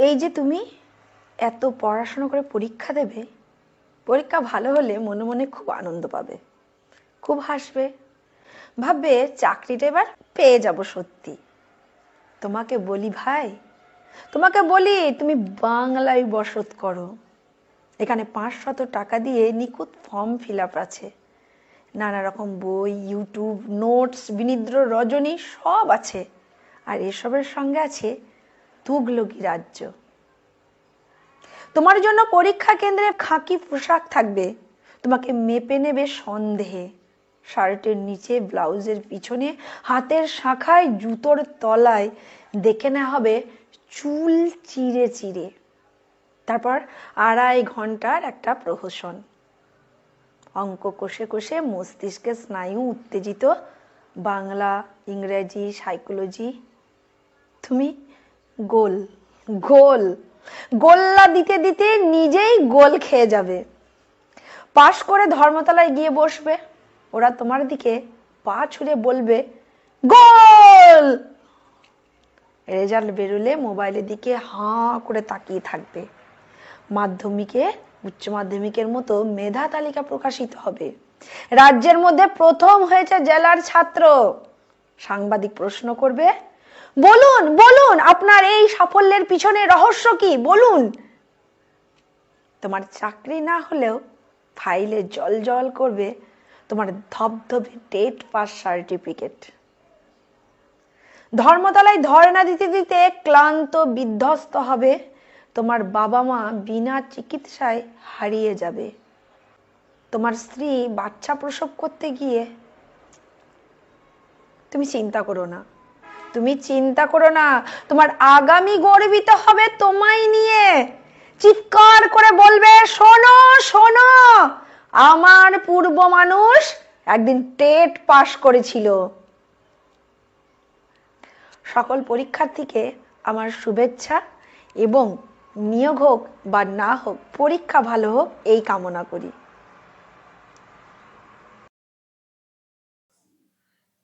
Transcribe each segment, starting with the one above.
এই যে তুমি এত পড়াশোনা করে পরীক্ষা দেবে, পরীক্ষা ভালো হলে মনে মনে খুব আনন্দ পাবে, খুব হাসবে। ভাববে চাকরিটা এবার পেয়ে যাব সত্যি। তোমাকে বলি ভাই, তোমাকে বলি তুমি বাংলায় বসত করো। এখানে পাঁচশত টাকা দিয়ে নিখুঁত ফর্ম ফিল আপ আছে। নানা রকম বই, ইউটিউব, নোটস, বিনিদ্র, রজনী সব আছে। আর এসবের সঙ্গে আছে তুগলকি রাজ্য। তোমার জন্য পরীক্ষা কেন্দ্রে খাকি পোশাক থাকবে। তোমাকে মেপে নেবে সন্দেহে। শার্টের নিচে, ব্লাউজের পিছনে, হাতের শাখায়, জুতোর তলায়। দেখে নেওয়া হবে চুল চিরে চিরে। তারপর আড়াই ঘণ্টার একটা প্রহসন। অঙ্ক কষে কষে মস্তিষ্কে স্নায়ু উত্তেজিত। বাংলা, ইংরেজি, সাইকোলজি। তুমি গোল গোল। গোল্লা দিতে দিতে নিজেই গোল খেয়ে যাবে। পাশ করে ধর্মতলায় গিয়ে বসবে। ওরা তোমার দিকে পা ছুঁড়ে বলবে, গোল! রেজাল্ট বেরোলে মোবাইলের দিকে হাঁ করে তাকিয়ে থাকবে। মাধ্যমিকে, উচ্চ মাধ্যমিকের মতো মেধা তালিকা প্রকাশিত হবে। রাজ্যের মধ্যে প্রথম হয়েছে জেলার ছাত্র। সাংবাদিক প্রশ্ন করবে বলুন বলুন, আপনার এই সাফল্যের পিছনে রহস্য কি? বলুন। তোমার চাকরি না হলেও ফাইলে জল জল করবে, তোমার ধবধবে ডেট পাস সার্টিফিকেট। ধর্মতলায় ধর্ণা দিতে দিতে ক্লান্ত, বিধ্বস্ত হবে, তোমার বাবা মা বিনা চিকিৎসায় হারিয়ে যাবে। তোমার স্ত্রী বাচ্চা প্রসব করতে গিয়ে, তুমি চিন্তা করো না। তুমি চিন্তা করো না, তোমার আগামী গর্বিত হবে তোমায় নিয়ে। চিৎকার করে বলবে, শোনো শোনো, আমার পূর্ব মানুষ একদিন টেট পাশ করেছিল। সকল পরীক্ষার্থীকে আমার শুভেচ্ছা এবং নিয়োগ হোক বা না হোক, পরীক্ষা ভালো হোক, এই কামনা করি।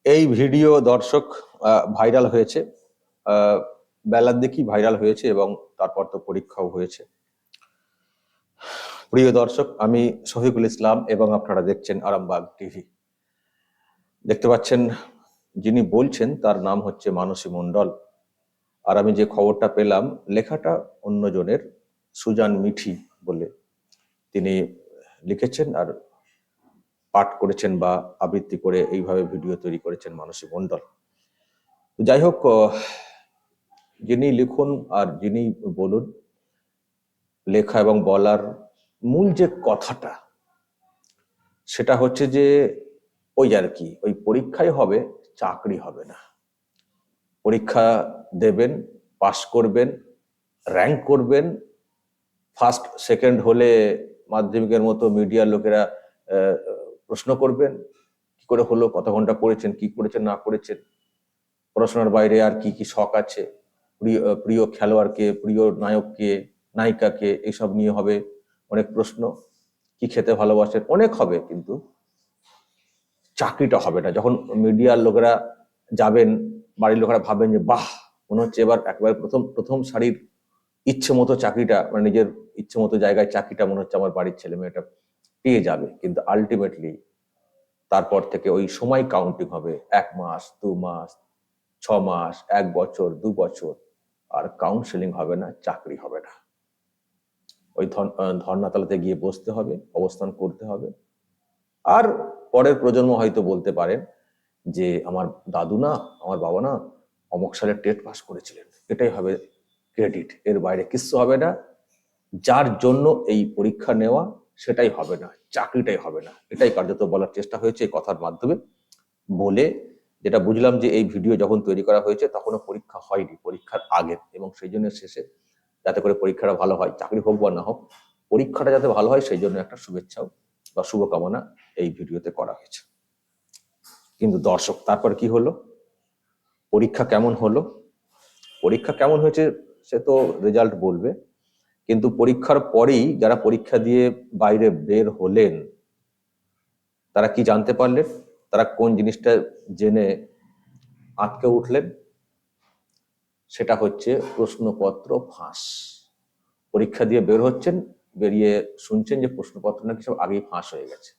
এই ভিডিও দর্শক ভাইরাল হয়েছে। বেলার দিকেই ভাইরাল হয়েছে এবং তারপর তো পরীক্ষাও হয়েছে। প্রিয় দর্শক, আমি শহীদুল ইসলাম এবং আপনারা দেখছেন আরামবাগ টিভি। দেখতে পাচ্ছেন, যিনি বলছেন, তার নাম হচ্ছে মানসী মণ্ডল। আর আমি যে খবরটা পেলাম, লেখাটা অন্যজনের সুজান মিঠি বলে তিনি লিখেছেন। আর পাঠ করেছেন বা আবৃত্তি করে এইভাবে ভিডিও তৈরি করেছেন মানসী মণ্ডল। যাই হোক যিনি লিখুন আর যিনি বলুন, লেখা এবং বলার মূল যে কথাটা, সেটা হচ্ছে যে ওই আর কি, ওই পরীক্ষায় হবে, চাকরি হবে না। পরীক্ষা দেবেন পাস করবেন র্যাঙ্ক করবেন ফার্স্ট সেকেন্ড হলে মাধ্যমিকের মতো মিডিয়ার লোকেরা প্রশ্ন করবেন, কি করে হলো কত ঘণ্টা পড়েছেন, কি করেছেন, না করেছেন? পড়াশোনার বাইরে আর কি কি শখ আছে? প্রিয় প্রিয় খেলোয়াড়কে, প্রিয় নায়ককে, নায়িকাকে এইসব নিয়ে হবে অনেক প্রশ্ন। কি খেতে ভালোবাসেন? অনেক হবে কিন্তু। চাকরিটা হবে না। যখন মিডিয়ার লোকেরা যাবেন, বাড়ির লোকেরা ভাবেন যে, বাহ! মনে হচ্ছে এবার একবার প্রথম প্রথম সারির ইচ্ছে মতো চাকরিটা মানে নিজের ইচ্ছে মতো জায়গায় চাকরিটা মনে হচ্ছে আমার বাড়ির ছেলে মেয়েটা পেয়ে যাবে, কিন্তু আলটিমেটলি তারপর থেকে ওই সময় কাউন্টিং হবে এক মাস, দু মাস, ছ মাস, এক বছর, দু বছর, আর কাউন্সেলিং হবে না, চাকরি হবে না। ওই ধর্নাতলাতে গিয়ে বসতে হবে, অবস্থান করতে হবে। আর পরের প্রজন্ম হয়তো বলতে পারেন যে, আমার দাদু না, আমার বাবা না, অমক সালে টেট পাস করেছিলেন। এটাই হবে ক্রেডিট এর বাইরে কিচ্ছু হবে না। যার জন্য এই পরীক্ষা নেওয়া সেটাই হবে না, চাকরিটাই হবে না। এটাই কার্যত বলার চেষ্টা হয়েছে এই কথার মাধ্যমে। বলে যেটা বুঝলাম যে এই ভিডিও যখন তৈরি করা হয়েছে তখনও পরীক্ষা হয়নি, পরীক্ষার আগে এবং সেই জন্য শেষে যাতে করে পরীক্ষাটা ভালো হয়, চাকরি হোক বা না হোক, পরীক্ষাটা যাতে ভালো হয় সেই জন্য একটা শুভেচ্ছাও বা শুভকামনা এই ভিডিওতে করা হয়েছে। কিন্তু দর্শক, তারপর কি হলো? পরীক্ষা কেমন হলো? পরীক্ষা কেমন হয়েছে সে তো রেজাল্ট বলবে। কিন্তু পরীক্ষার পরেই যারা পরীক্ষা দিয়ে বাইরে বের হলেন, তারা কি জানতে পারলেন? তারা কোন জিনিসটা জেনে আটকে উঠলেন? সেটা হচ্ছে প্রশ্নপত্র ফাঁস। পরীক্ষা দিয়ে বের হচ্ছেন, বেরিয়ে শুনছেন যে প্রশ্নপত্র নাকি সব আগেই ফাঁস হয়ে গেছে।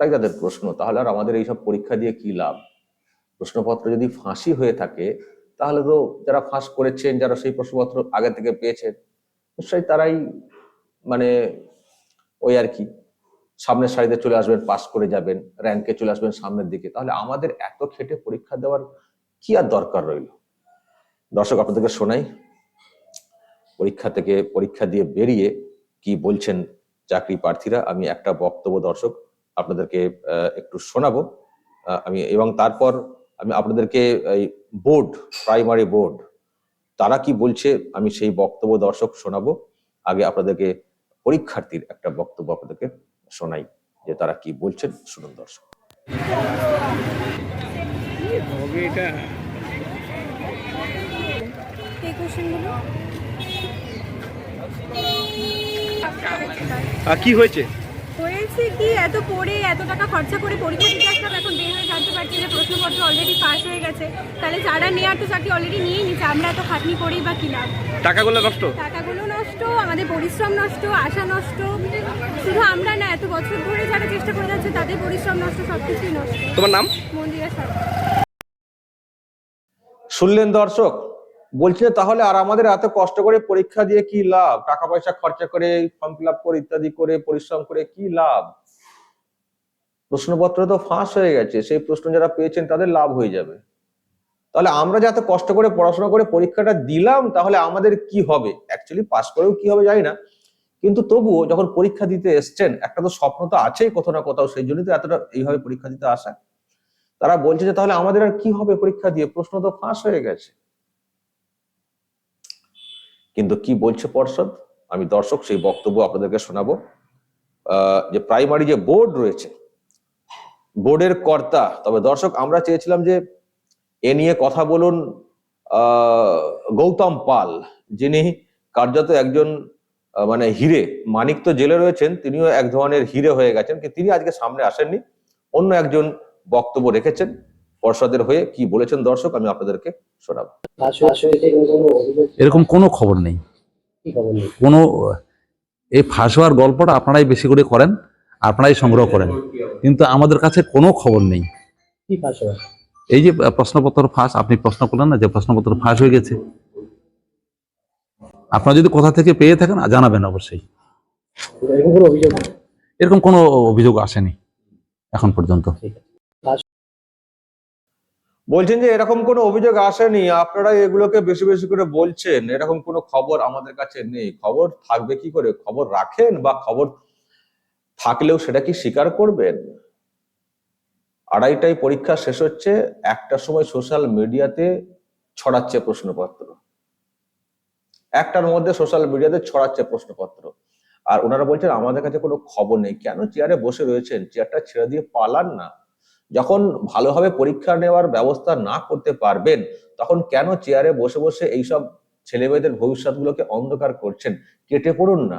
তাই তাদের প্রশ্ন, তাহলে আর আমাদের এইসব পরীক্ষা দিয়ে কি লাভ? প্রশ্নপত্র যদি ফাঁসি হয়ে থাকে, তাহলে তো যারা ফাঁস করেছেন, যারা সেই প্রশ্নপত্র আগে থেকে পেয়েছেন নিশ্চয়ই তারাই মানে ওই আর কি, সামনের সারিতে চলে আসবেন, পাস করে যাবেন র্যাঙ্কে চলে আসবেন সামনের দিকে। তাহলে আমাদের এত খেটে পরীক্ষা দেওয়ার কি আর দরকার রইল? দর্শক, আপনাদেরকে শোনাই, পরীক্ষা থেকে পরীক্ষা দিয়ে বেরিয়ে কি বলছেন চাকরি প্রার্থীরা, আমি একটা বক্তব্য দর্শক আপনাদেরকে একটু শোনাবো। আমি এবং তারপর আমি আপনাদেরকে এই বোর্ড প্রাইমারি বোর্ড তারা কি বলছে, আমি সেই বক্তব্য দর্শক শোনাবো। আগে আপনাদেরকে পরীক্ষার্থীর একটা বক্তব্য আপনাদেরকে শোনাই, যে তারা কি বলছেন। শুনুন দর্শক। কি হয়েছে? হয়েছে কি? এত পড়ে এত টাকা খরচা করে পরীক্ষা দিতে আসলাম এখন বের হয়ে জানতে পারছি যে প্রশ্নপত্র অলরেডি পাস হয়ে গেছে। তাহলে যারা নেওয়ার তো চাকরি অলরেডি নিয়ে নিচ্ছে আমরা এত খাটনি করেই বা কি লাভ? টাকাগুলো নষ্ট? টাকাগুলো নষ্ট আমাদের পরিশ্রম নষ্ট আশা নষ্ট। শুধু আমরা না এত বছর ধরে যারা চেষ্টা করে যাচ্ছে তাদের পরিশ্রম নষ্ট সব কিছুই নষ্ট। তোমার নাম? মন্দিরা সরকার। শুনলেন দর্শক বলছে তাহলে আর আমাদের এত কষ্ট করে পরীক্ষা দিয়ে কি লাভ? টাকা পয়সা খরচা করে ফর্ম ফিল করে ইত্যাদি করে পরিশ্রম করে কি লাভ? প্রশ্নপত্র তো ফাঁস হয়ে গেছে, সেই প্রশ্ন যারা পেয়েছেন তাদের লাভ হয়ে যাবে। তাহলে আমরা যাতে কষ্ট করে পড়াশোনা করে পরীক্ষাটা দিলাম, তাহলে আমাদের কি হবে? অ্যাকচুয়ালি পাস করেও কি হবে জানি না। কিন্তু তবুও যখন পরীক্ষা দিতে এসছেন, একটা তো স্বপ্ন তো আছেই কোথাও না কোথাও, সেই জন্যই তো এতটা এইভাবে পরীক্ষা দিতে আসা। তারা বলছে যে, তাহলে আমাদের আর কি হবে পরীক্ষা দিয়ে? প্রশ্ন তো ফাঁস হয়ে গেছে। কিন্তু কি বলছে পর্ষদ? আমি দর্শক, সেই বক্তব্য আপনাদেরকে শোনাবো। যে প্রাইমারি যে বোর্ড রয়েছে বোর্ডের কর্তা, তবে দর্শক, আমরা চেয়েছিলাম যে এ নিয়ে কথা বলুন গৌতম পাল। যিনি কার্যত একজন মানে হিরে, মানিক তো জেলে রয়েছেন, তিনিও এক ধরনের হিরে হয়ে গেছেন, কিন্তু তিনি আজকে সামনে আসেননি। অন্য একজন বক্তব্য রেখেছেন। পর্ষদের হয়ে কি বলেছেন দর্শক আমি আপনাদেরকে শোনাবো। এরকম কোনো খবর নেই। কোনো এই ফাঁস হওয়ার গল্পটা আপনারাই বেশি করে করেন আপনারাই সংগ্রহ করেন। কিন্তু আমাদের কাছে কোনো খবর নেই। এই যে প্রশ্নপত্র ফাঁস আপনি প্রশ্ন করলেন না যে প্রশ্নপত্র ফাঁস হয়ে গেছে? আপনারা যদি কোথা থেকে পেয়ে থাকেন জানাবেন অবশ্যই। এরকম কোনো অভিযোগ আসেনি এখন পর্যন্ত। ঠিক আছে। ফাঁস বলছেন যে এরকম কোনো অভিযোগ আসেনি। আপনারা এগুলোকে বেশি বেশি করে বলছেন। এরকম কোনো খবর আমাদের কাছে নেই। খবর থাকবে কি করে? খবর রাখেন বা খবর থাকলেও সেটা কি স্বীকার করবেন? আড়াইটায় পরীক্ষা শেষ হচ্ছে, একটা সময় সোশ্যাল মিডিয়াতে ছড়াচ্ছে প্রশ্নপত্র। একটার মধ্যে সোশ্যাল মিডিয়াতে ছড়াচ্ছে প্রশ্নপত্র। আর ওনারা বলছেন, আমাদের কাছে কোনো খবর নেই। কেন? চেয়ারে বসে রয়েছেন। চেয়ারটা ছেড়ে দিয়ে পালান না। যখন ভালোভাবে পরীক্ষা নেওয়ার ব্যবস্থা না করতে পারবেন, তখন কেন চেয়ারে বসে বসে এইসব ছেলে মেয়েদের ভবিষ্যৎগুলোকে অন্ধকার করছেন? কেটে পড়ুন না।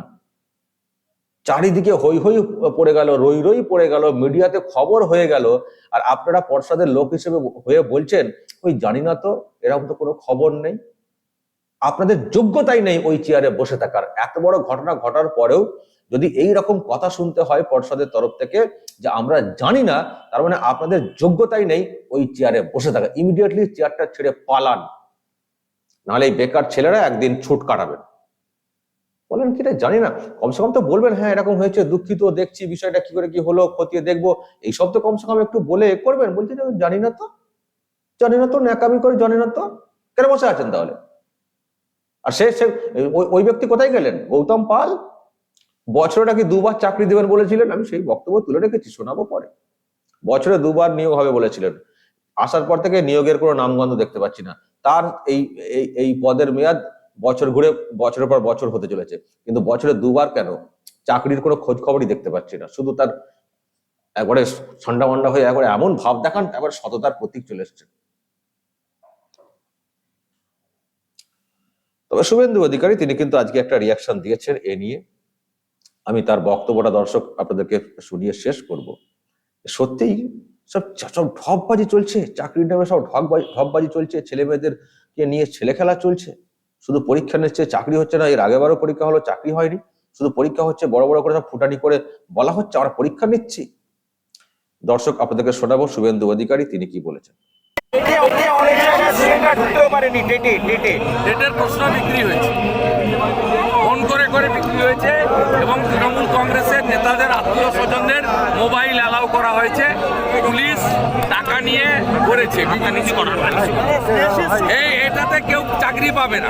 চারিদিকে হই হই পড়ে গেল, রই রই পড়ে গেল, মিডিয়াতে খবর হয়ে গেল, আর আপনারা পর্ষদের লোক হিসেবে হয়ে বলছেন, ওই জানি না তো, এরকম তো কোনো খবর নেই। আপনাদের যোগ্যতাই নেই ওই চেয়ারে বসে থাকার। এত বড় ঘটনা ঘটার পরেও যদি এই রকম কথা শুনতে হয় পর্ষদের তরফ থেকে যে আমরা জানি না তার মানে আপনাদের যোগ্যতাই নেই ওই চেয়ারে বসে থাকা। ইমিডিয়েটলি চেয়ারটা ছেড়ে পালান। নাহলে এই বেকার ছেলেরা একদিন ছুট কাটাবেন। বলেন কি রে, জানি না। কমসে কম তো বলবেন হ্যাঁ এরকম হয়েছে দুঃখিত দেখছি বিষয়টা কি করে কি হলো খতিয়ে দেখব। এইসব তো কমসে কম একটু বলে করবেন। বলছে জানি না তো। জানি না তো ন্যাকামি করে জানি না তো। কেন বসে আছেন তাহলে? আর সে ওই ব্যক্তি কোথায় গেলেন? গৌতম পাল? বছরে নাকি দুবার চাকরি দেবেন বলেছিলেন, আমি সেই বক্তব্য তুলে রেখেছি, শোনাবো পরে। বছরে দুবার নিয়োগ হবে বলেছিলেন। আসার পর থেকে নিয়োগের কোনো নামগন্ধ দেখতে পাচ্ছি না। তার এই, এই- এই পদের মেয়াদ বছর ঘুরে, বছরের পর বছর হতে চলেছে। কিন্তু বছরে দুবার কেন? চাকরির কোনো খোঁজ খবরই দেখতে পাচ্ছি না। শুধু তার একবারে ঠান্ডা মান্ডা হয়ে একবারে এমন ভাব দেখান, একবার সততার প্রতীক চলে এসছে। তবে শুভেন্দু অধিকারী, তিনি কিন্তু আজকে একটা রিয়াকশন দিয়েছেন এ নিয়ে। আমি তার বক্তব্যটা দর্শক আপনাদেরকে শুনিয়ে শেষ করব। সত্যিই সব সব ঢপবাজি চলছে চাকরির নামে সব ঢকবাজি ঢপবাজি চলছে ছেলে মেয়েদের কে নিয়ে ছেলে খেলা চলছে। শুধু পরীক্ষা নিচ্ছে চাকরি হচ্ছে না এর আগেবারও পরীক্ষা হলো চাকরি হয়নি। শুধু পরীক্ষা হচ্ছে বড় বড় করে সব ফুটানি করে বলা হচ্ছে আমরা পরীক্ষা নিচ্ছি। দর্শক আপনাদেরকে শোনাবো শুভেন্দু অধিকারী তিনি কি বলেছেন? ডেটের প্রশ্ন বিক্রি হয়েছে। করে করে বিক্রি হয়েছে এবং তৃণমূল কংগ্রেসের নেতাদের আত্মীয় স্বজনদের মোবাইল অ্যালাউ করা হয়েছে পুলিশ টাকা নিয়ে করেছে এই এটাতে কেউ চাকরি পাবে না।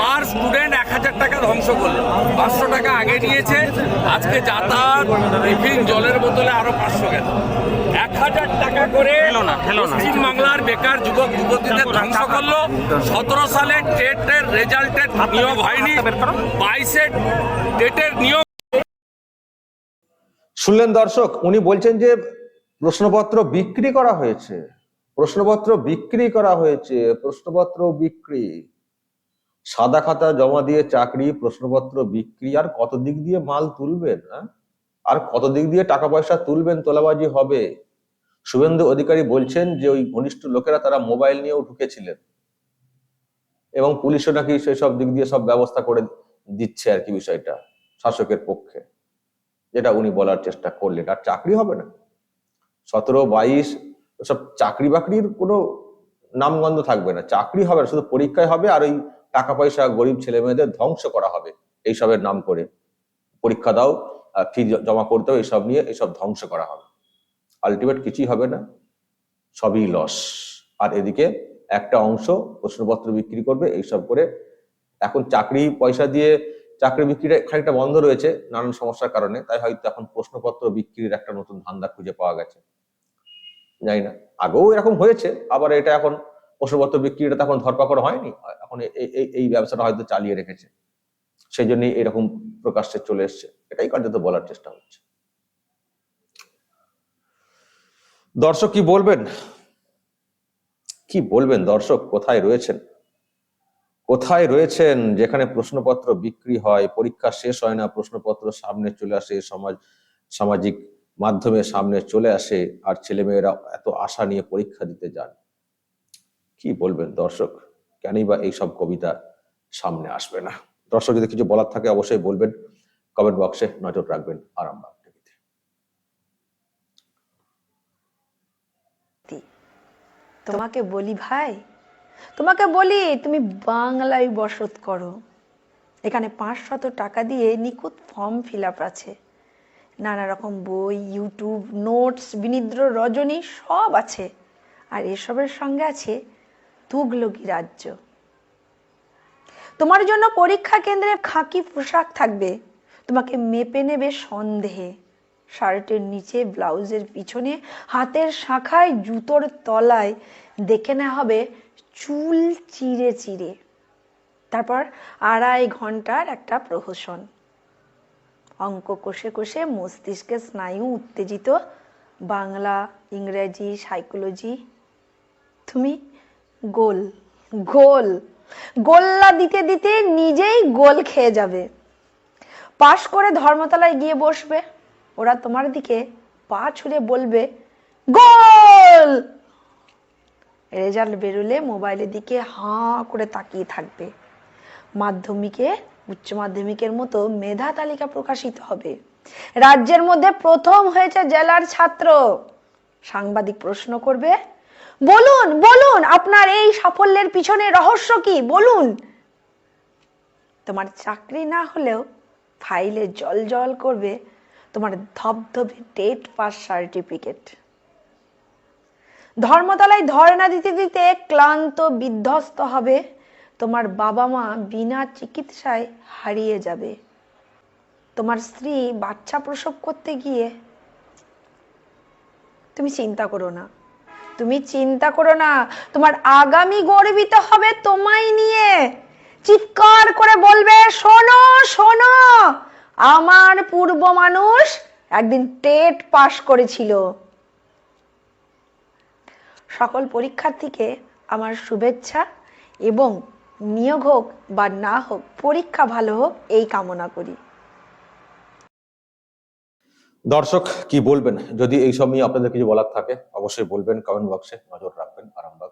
পার স্টুডেন্ট এক হাজার টাকা ধ্বংস করল। পাঁচশো টাকা আগে নিয়েছে আজকে যাতায়াত টিফিন জলের বোতলে আরও পাঁচশো গেল। এক হাজার টাকা করে পশ্চিম বাংলার বেকার যুবক যুবতীদের ধ্বংস করল। সতেরো সালে টেটের রেজাল্টের নিয়োগ হয়নি। বাইশে শুনলেন দর্শক, উনি বলছেন যে প্রশ্নপত্র বিক্রি করা হয়েছে। প্রশ্নপত্র বিক্রি করা হয়েছে, প্রশ্নপত্র বিক্রি। সাদা খাতা জমা দিয়ে চাকরি, প্রশ্নপত্র বিক্রি। আর কত দিক দিয়ে মাল তুলবেন? আর কত দিক দিয়ে টাকা পয়সা তুলবেন, তোলাবাজি হবে? শুভেন্দু অধিকারী বলছেন যে ওই ঘনিষ্ঠ লোকেরা তারা মোবাইল নিয়েও ঢুকেছিলেন। এবং পুলিশও নাকি সেসব দিক দিয়ে সব ব্যবস্থা করে দিচ্ছে আর কি বিষয়টা, শাসকের পক্ষে, যেটা উনি বলার চেষ্টা করলেন। আর চাকরি হবে না। সতেরো, বাইশ, সব চাকরি বাকরির কোনো নামগন্ধ থাকবে না। চাকরি হবে না, শুধু পরীক্ষায় হবে আর ওই টাকা পয়সা গরিব ছেলে মেয়েদের ধ্বংস করা হবে। এইসবের নাম করে পরীক্ষা দাও ফি জমা করতে হবে এইসব নিয়ে এইসব ধ্বংস করা হবে। আলটিমেট কিছুই হবে না, সবই লস আর এদিকে একটা অংশ প্রশ্নপত্র বিক্রি করবে, এইসব করে এখন চাকরি, পয়সা দিয়ে চাকরি বিক্রিটা খানিকটা বন্ধ রয়েছে নানান সমস্যার কারণে, তাই হয়তো এখন প্রশ্নপত্র বিক্রির একটা নতুন ধান্দা খুঁজে পাওয়া গেছে। জানি না, আগেও এরকম হয়েছে, আবার এটা এখন প্রশ্নপত্র বিক্রিটা তখন ধরপাকড় হয়নি, এখন এই ব্যবসাটা হয়তো চালিয়ে রেখেছে। সেই জন্যই এরকম প্রকাশ্যে চলে এসছে, এটাই কার্যত বলার চেষ্টা হচ্ছে। দর্শক কি বলবেন? কি বলবেন দর্শক? কোথায় রয়েছেন? কোথায় রয়েছেন? যেখানে প্রশ্নপত্র বিক্রি হয়, পরীক্ষা শেষ হয় না, প্রশ্নপত্র সামনে চলে আসে, সমাজ, সামাজিক মাধ্যমে সামনে চলে আসে, আর ছেলেমেয়েরা এত আশা নিয়ে পরীক্ষা দিতে যান। কি বলবেন দর্শক? কেনই বা এইসব কবিতা সামনে আসবে না? দর্শক, যদি কিছু বলার থাকে অবশ্যই বলবেন। কমেন্ট বক্সে নজর রাখবেন আরামবাগ তোমাকে বলি ভাই তোমাকে বলি, তুমি বাংলায় বসত করো। এখানে পাঁচশত টাকা দিয়ে নিখুঁত ফর্ম ফিল আপ আছে। নানা রকম বই, ইউটিউব, নোটস, বিনিদ্র, রজনী সব আছে। আর এসবের সঙ্গে আছে তুগলকি রাজ্য। তোমার জন্য পরীক্ষা কেন্দ্রে খাকি পোশাক থাকবে। তোমাকে মেপে নেবে সন্দেহে। শার্টের নিচে, ব্লাউজের পিছনে, হাতের শাখায়, জুতোর তলায়। দেখে নেওয়া হবে চুল চিরে চিরে তারপর আড়াই ঘণ্টার একটা প্রহসন। অঙ্ক কষে কষে মস্তিষ্কের স্নায়ু উত্তেজিত। বাংলা, ইংরেজি, সাইকোলজি। তুমি গোল গোল। গোল্লা দিতে দিতে নিজেই গোল খেয়ে যাবে। পাশ করে ধর্মতলায় গিয়ে বসবে। ওরা তোমার দিকে পা ছুঁড়ে বলবে, গোল! রেজাল্ট বেরোলে মোবাইলের দিকে হাঁ করে তাকিয়ে থাকবে। মাধ্যমিকে, উচ্চ মাধ্যমিকের মতো মেধা তালিকা প্রকাশিত হবে। রাজ্যের মধ্যে প্রথম হয়েছে জেলার ছাত্র। সাংবাদিক প্রশ্ন করবে, বলুন বলুন, আপনার এই সাফল্যের পিছনে রহস্য কি? বলুন। তোমার চাকরি না হলেও ফাইলে জল জল করবে, তোমার ধবধবে টেট পাস সার্টিফিকেট। ধর্মতলায় ধর্ণা দিতে দিতে ক্লান্ত, বিধ্বস্ত হবে। তোমার বাবা মা বিনা চিকিৎসায় হারিয়ে যাবে। তোমার স্ত্রী বাচ্চা প্রসব করতে গিয়ে তুমি চিন্তা করো না। তুমি চিন্তা করো না, তোমার আগামী গর্বিত হবে তোমায় নিয়ে। চিৎকার করে বলবে, শোনো শোনো, আমার পূর্ব মানুষ একদিন টেট পাশ করেছিল। সকল পরীক্ষার্থীকে আমার শুভেচ্ছা এবং নিয়োগ হোক বা না হোক, পরীক্ষা ভালো হোক, এই কামনা করি। দর্শক, কি বলবেন? যদি এইসব নিয়ে আপনাদের কিছু বলার থাকে, অবশ্যই বলবেন কমেন্ট বক্সে নজর রাখবেন। আরামবাগ